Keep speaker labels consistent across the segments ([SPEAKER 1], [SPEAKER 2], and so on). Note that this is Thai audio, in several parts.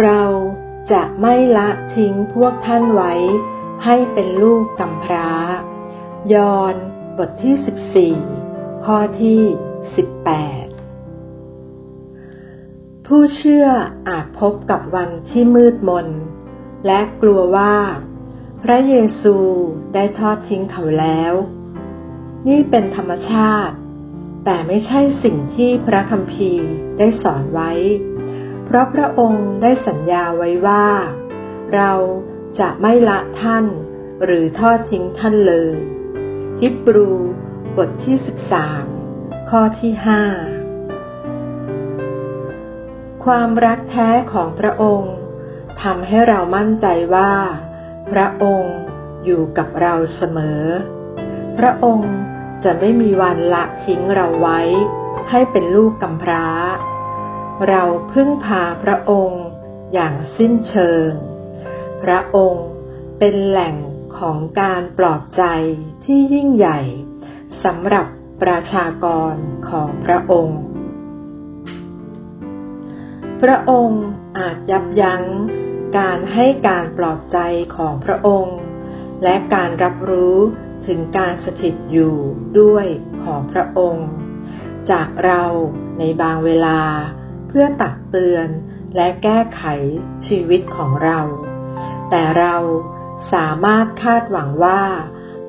[SPEAKER 1] เราจะไม่ละทิ้งพวกท่านไว้ ให้เป็นลูกกำพร้า ยอห์นบทที่ 14 ข้อที่ 18 ผู้เชื่ออาจพบกับวันที่มืดมน และกลัวว่า พระเยซูได้ทอดทิ้งเขาแล้ว นี่เป็นธรรมชาติ แต่ไม่ใช่สิ่งที่พระคัมภีร์ได้สอนไว้ เพราะพระองค์ได้สัญญาไว้ว่า เราจะไม่ละท่านหรือทอดทิ้งท่านเลย ฮิบรูบทที่ 13 ข้อที่ 5 ความรักแท้ของพระองค์ทำให้เรามั่นใจว่า พระองค์อยู่กับเราเสมอ พระองค์จะไม่มีวันละทิ้งเราไว้ ให้เป็นลูกกำพร้า เราพึ่งพาพระองค์อย่างสิ้นเชิง พระองค์เป็นแหล่งของการปลอบใจที่ยิ่งใหญ่สำหรับประชากรของพระองค์ พระองค์อาจยับยั้งการให้การปลอบใจของพระองค์ และการรับรู้ถึงการสถิตอยู่ด้วยของพระองค์ จากเราในบางเวลา พื่อตักเตือนและแก้ไขชีวิตของเรา แต่เราสามารถคาดหวังว่า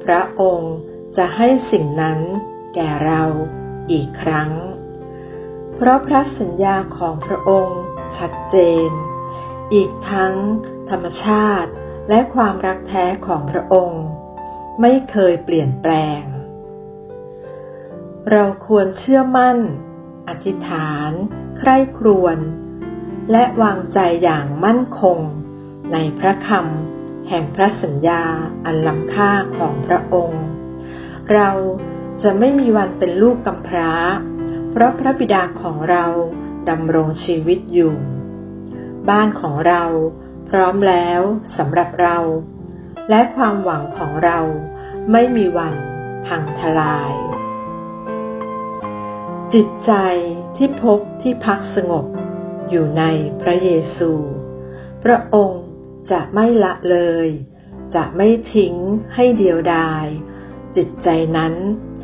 [SPEAKER 1] พระองค์จะให้สิ่งนั้นแก่เราอีกครั้ง เพราะพระสัญญาของพระองค์ชัดเจน อีกทั้งธรรมชาติและความรักแท้ของพระองค์ ไม่เคยเปลี่ยนแปลง เราควรเชื่อมั่น อธิษฐาน ใคร่ครวญและวางใจอย่างมั่นคง ในพระคำแห่งพระสัญญาอันล้ำค่าของพระองค์ เราจะไม่มีวันเป็นลูกกำพร้า เพราะพระบิดาของเราดำรงชีวิตอยู่ บ้านของเราพร้อมแล้วสำหรับเรา และความหวังของเราไม่มีวันพังทลาย จิตใจที่พบที่พักสงบอยู่ในพระเยซู พระองค์จะไม่ละเลย จะไม่ทิ้งให้เดียวดาย จิตใจนั้น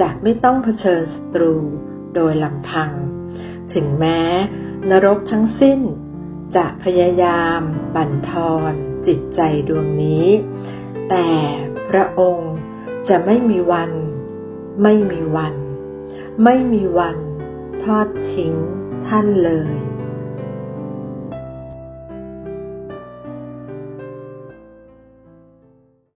[SPEAKER 1] จะไม่ต้องเผชิญศัตรูโดยลำพัง ถึงแม้นรกทั้งสิ้น จะพยายามบั่นทอนจิตใจดวงนี้ แต่พระองค์จะไม่มีวัน ไม่มีวัน ไม่มีวัน ทอดทิ้งท่านเลย